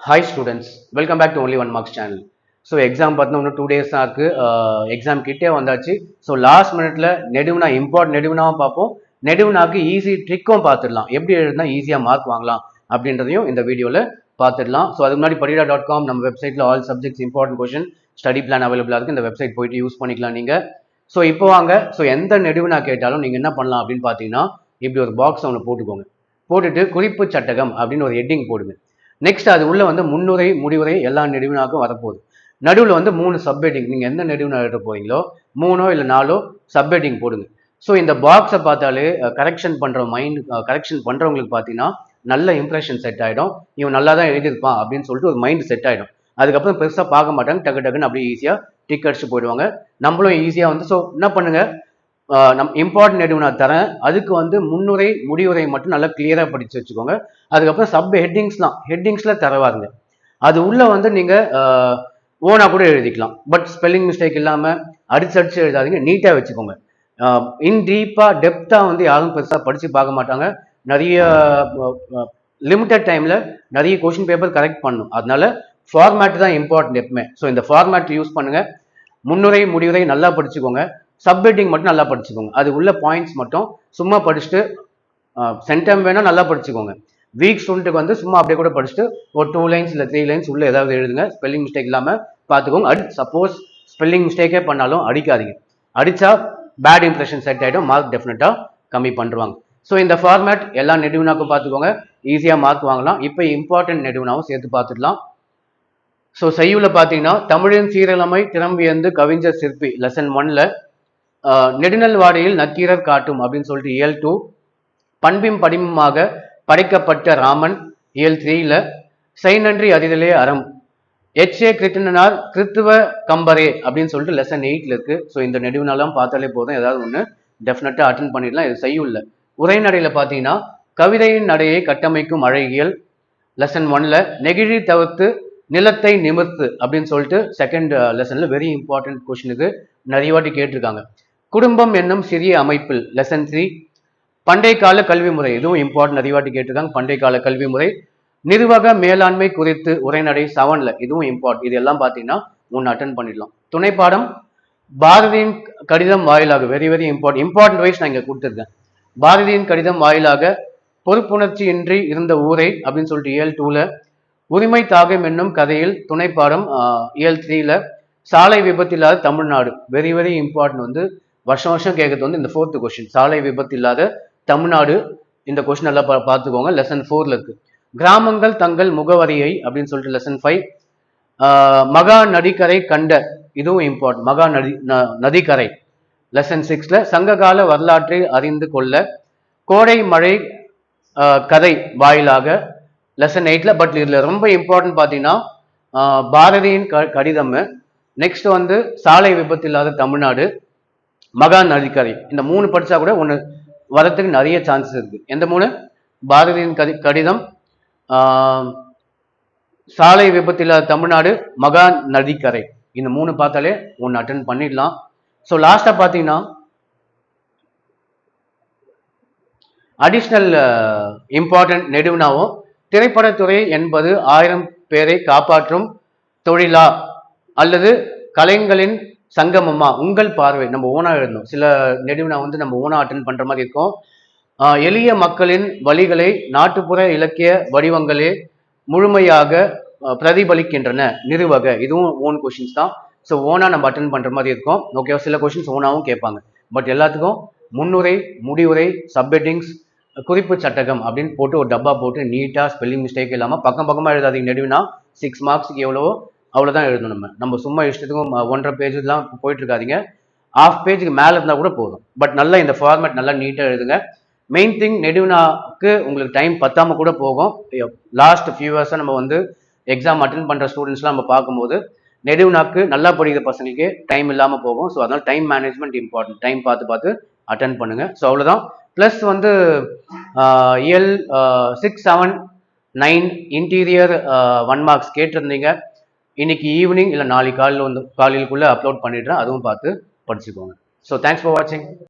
Hi students welcome back to only one marks channel so exam பார்த்தீங்கன்னா இன்னும் two days தான் இருக்குது exam uh, கிட்டே வந்தாச்சு. ஸோ லாஸ்ட் மினிட்ல நெடுவுனா இம்பார்ட் நெடுவினாவும் பார்ப்போம். நெடுவினாக்கு ஈஸி ட்ரிக்கும் பார்த்துடலாம். எப்படி எழுதுனா ஈஸியாக மார்க் வாங்கலாம் அப்படின்றதையும் இந்த வீடியோவில் பார்த்துடலாம். ஸோ அதுக்கு முன்னாடி படிடா டாட் காம் நம்ம வெப்சைட்டில் all subjects important question study plan அவைலபிளாக இருக்குது இந்த வெப்சைட் போயிட்டு யூஸ் பண்ணிக்கலாம் நீங்கள் ஸோ இப்போ வாங்க. ஸோ எந்த நெடுவுனா கேட்டாலும் நீங்கள் என்ன பண்ணலாம் அப்படின்னு பார்த்தீங்கன்னா இப்படி ஒரு பாக்ஸ் ஒன்று போட்டுக்கோங்க. போட்டுட்டு குறிப்பு சட்டகம் அப்படின்னு ஒரு ஹெட்டிங் போடுங்க. நெக்ஸ்ட் அது உள்ள வந்து முன்னுரை முடிவுரை எல்லா நெடுவினாக்கும் வரப்போகுது. நடுவில் வந்து மூணு சப்ஹெட்டிங் நீங்கள் எந்த நெடுவினா எழுத போறீங்களோ மூணோ இல்லை நாலோ சப்ஹெட்டிங் போடுங்க. ஸோ இந்த பாக்ஸை பார்த்தாலே கரெக்ஷன் பண்ணுற மைண்ட் கரெக்ஷன் பண்ணுறவங்களுக்கு பார்த்தீங்கன்னா நல்ல இம்ப்ரெஷன் செட் ஆகிடும் இவன் நல்லா தான் எழுதியிருப்பான் அப்படின்னு சொல்லிட்டு ஒரு மைண்ட் செட் ஆகிடும் அதுக்கப்புறம் பெருசாக பார்க்க மாட்டாங்க. டக்கு டக்குன்னு அப்படியே ஈஸியாக டிக் அடிச்சு போயிடுவாங்க. நம்மளும் ஈஸியாக வந்து ஸோ என்ன பண்ணுங்கள் நம் இம்பார்ட்டன்ட் எதுவும் நான் தரேன். அதுக்கு வந்து முன்னுரை முடிவுரை மட்டும் நல்லா கிளியராக படித்து வச்சுக்கோங்க. அதுக்கப்புறம் சப் ஹெட்டிங்ஸ்லாம் ஹெட்டிங்ஸில் தரவாருங்க அது உள்ளே வந்து நீங்கள் ஓனாக கூட எழுதிக்கலாம். பட் ஸ்பெல்லிங் மிஸ்டேக் இல்லாமல் அடிச்சு அடிச்சு எழுதாதீங்க. நீட்டாக வச்சுக்கோங்க. இன் டீப்பாக டெப்த்தாக வந்து யாரும் பெருசாக படித்து பார்க்க மாட்டாங்க. நிறைய லிமிட்டட் டைமில் நிறைய கொஷின் பேப்பர் கரெக்ட் பண்ணும். அதனால ஃபார்மேட் தான் இம்பார்ட்டன்ட் எப்பவுமே. ஸோ இந்த ஃபார்மேட் யூஸ் பண்ணுங்கள் முன்னுரை முடிவுரை நல்லா படிச்சுக்கோங்க. சப்ஹெட்டிங் மட்டும் நல்லா படிச்சுக்கோங்க. அது உள்ள பாயிண்ட்ஸ் மட்டும் சும்மா படிச்சுட்டு சென்டம் வேணால் நல்லா படிச்சுக்கோங்க. வீக் ஸ்டூடெண்ட்டுக்கு வந்து சும்மா அப்படியே கூட படிச்சுட்டு ஒரு டூ லைன்ஸ் இல்லை த்ரீ லைன்ஸ் உள்ள ஏதாவது எழுதுங்க. ஸ்பெல்லிங் மிஸ்டேக் இல்லாமல் பார்த்துக்கோங்க. அடி சப்போஸ் ஸ்பெல்லிங் மிஸ்டேக்கே பண்ணாலும் அடிக்காதீங்க. அடித்தா பேட் இம்ப்ரெஷன் செட் ஆகிடும் மார்க் டெஃபினட்டாக கம்மி பண்ணுவாங்க ஸோ இந்த ஃபார்மேட் எல்லா நெடுவினாக்கும் பார்த்துக்கோங்க. ஈஸியாக மார்க் வாங்கலாம். இப்போ இம்பார்ட்டன்ட் நெடுவினாவும் சேர்த்து பார்த்துக்கலாம் ஸோ செய்யுள்ள பார்த்தீங்கன்னா தமிழின் சீரழமை திறம்பியந்து கவிஞர் சிற்பி லெசன் ஒன்ல நெடுநல்வாடியில் நக்கீரர் காட்டும் அப்படின்னு சொல்லிட்டு இயல் டூ பண்பின் படிமமாக படைக்கப்பட்ட ராமன் இயல் த்ரீல நன்றி அறிதலே அறம். எச் ஏ கிருட்டினார் கிறித்துவ கம்பரே அப்படின்னு சொல்லிட்டு லெசன் எயிட்ல இருக்கு. ஸோ இந்த நெடுவினாலாம் பார்த்தாலே போதும். ஏதாவது ஒன்று டெஃபினட்டாக அட்டன் பண்ணிடலாம். இது செய்யுள்ள உரைநடையில் பார்த்தீங்கன்னா கவிதையின் நடையை கட்டமைக்கும் அழகியல். லெசன் ஒன்ல நெகிழி தவிர்த்து நிலத்தை நிமிர்த்து அப்படின்னு சொல்லிட்டு செகண்ட் லெசன்ல வெரி இம்பார்ட்டன்ட் கொஸ்டின் இது. நிறைய வாட்டி கேட்டிருக்காங்க. குடும்பம் என்னும் சிறிய அமைப்பில் லெசன் த்ரீ பண்டை கால கல்வி முறை. இதுவும் இம்பார்ட்டன்ட் அறிவாட்டி வாட்டி கேட்டிருக்காங்க பண்டைய கால கல்வி முறை. நிர்வாக மேலாண்மை குறித்து உரைநடை செவன்ல இதுவும் இம்பார்ட் இதெல்லாம் பார்த்தீங்கன்னா ஒன்று அட்டன் பண்ணிடலாம். துணைப்பாடம் பாரதியின் கடிதம் வாயிலாக very very import important wise நான் இங்கே கொடுத்துருக்கேன். பாரதியின் கடிதம் வாயிலாக பொறுப்புணர்ச்சியின்றி இருந்த ஊரை அப்படின்னு சொல்லிட்டு ஏல் டூல உரிமை தாகம் என்னும் கதையில் துணைப்பாடம் இயல் த்ரீல சாலை விபத்து இல்லாத தமிழ்நாடு. வெரி வெரி இம்பார்ட்டன்ட் வந்து வருஷம் வருஷம் கேட்கறது வந்து இந்த ஃபோர்த்து கொஸ்டின் சாலை விபத்து இல்லாத தமிழ்நாடு. இந்த கொஸ்டின் எல்லாம் பா- பார்த்துக்கோங்க. லெசன் ஃபோர்ல இருக்கு. கிராமங்கள் தங்கள் முகவரியை அப்படின்னு சொல்லிட்டு லெசன் ஃபைவ் மகா நதிக்கரை கண்ட இதுவும் இம்பார்ட்டன்ட் மகா நதி ந- நதிக்கரை. லெசன் சிக்ஸ்ல சங்ககால வரலாற்றை அறிந்து கொள்ள கோடை மழை கதை வாயிலாக லெசன் எயிட்ல பட் இதுல ரொம்ப இம்பார்ட்டன்ட் பார்த்தீங்கன்னா பாரதியின் க கடிதம். நெக்ஸ்ட் வந்து சாலை விபத்து இல்லாத தமிழ்நாடு. மகான் நதிக்கரை இந்த மூணு படிச்சா கூட ஒன்று வரத்துக்கு நிறைய சான்சஸ் இருக்கு. எந்த மூணு? பாரதியின் கடி கடிதம் சாலை விபத்து இல்லாத தமிழ்நாடு மகான் நதிக்கரை. இந்த மூணு பார்த்தாலே ஒன்று அட்டன் பண்ணிடலாம். ஸோ லாஸ்ட்டாக பார்த்தீங்கன்னா அடிஷ்னல் இம்பார்ட்டன்ட் நெடுவினாவும் திரைப்படத்துறை என்பது ஆயிரம் பேரை காப்பாற்றும் தொழிலா அல்லது கலைஞர்களின் சங்கமமா உங்கள் பார்வை நம்ம ஓனா எழுதணும். சில நெடுவினா வந்து நம்ம ஓனா அட்டன் பண்ற மாதிரி இருக்கும். எளிய மக்களின் வழிகளை நாட்டுப்புற இலக்கிய வடிவங்களே முழுமையாக பிரதிபலிக்கின்றன. நிறுவக இதுவும் ஓன் கொஷின்ஸ் தான். ஸோ ஓனா நம்ம அட்டன் பண்ற மாதிரி இருக்கும். ஓகேவா சில கொஷின்ஸ் ஓனாவும் கேட்பாங்க. பட் எல்லாத்துக்கும் முன்னுரை முடிவுரை சப்ஹெட்டிங்ஸ் குறிப்பு சட்டகம் அப்படின்னு போட்டு ஒரு டப்பா போட்டு நீட்டாக ஸ்பெல்லிங் மிஸ்டேக் இல்லாமல் பக்கம் பக்கமாக எழுதாதீங்க. நெடுவினா சிக்ஸ் மார்க்ஸுக்கு எவ்வளவோ அவ்வளோதான் எழுதணும் நம்ம. நம்ம சும்மா இஷ்டத்துக்கும் ஒன்றரை பேஜ்லாம் போயிட்டு இருக்காதிங்க ஆஃப் பேஜுக்கு மேலே இருந்தால் கூட போதும். பட் நல்லா இந்த ஃபார்மேட் நல்லா நீட்டாக எழுதுங்க. மெயின் திங் நெடுவினாக்கு உங்களுக்கு டைம் பத்தாமல் கூட போகும். லாஸ்ட் ஃபியூ இயர்ஸாக நம்ம வந்து எக்ஸாம் அட்டன் பண்ணுற ஸ்டூடெண்ட்ஸ்லாம் நம்ம பார்க்கும்போது நெடுவினாக்கு நல்லா படிக்கிற பசங்களுக்கு டைம் இல்லாமல் போகும். ஸோ அதனால் டைம் மேனேஜ்மெண்ட் இம்பார்ட்டன்ட் டைம் பார்த்து பார்த்து அட்டன் பண்ணுங்கள் ஸோ அவ்வளோதான் ப்ளஸ் வந்து இயல் six seven nine interior one marks கேட்டிருந்தீங்க. இன்னைக்கு ஈவினிங் இல்லை நாளைக்கு காலையில் வந்து காலையிலுக்குள்ளே அப்லோட் பண்ணிடுறேன். அதுவும் பார்த்து படிச்சுக்கோங்க. ஸோ தேங்க்ஸ் ஃபார் வாட்சிங்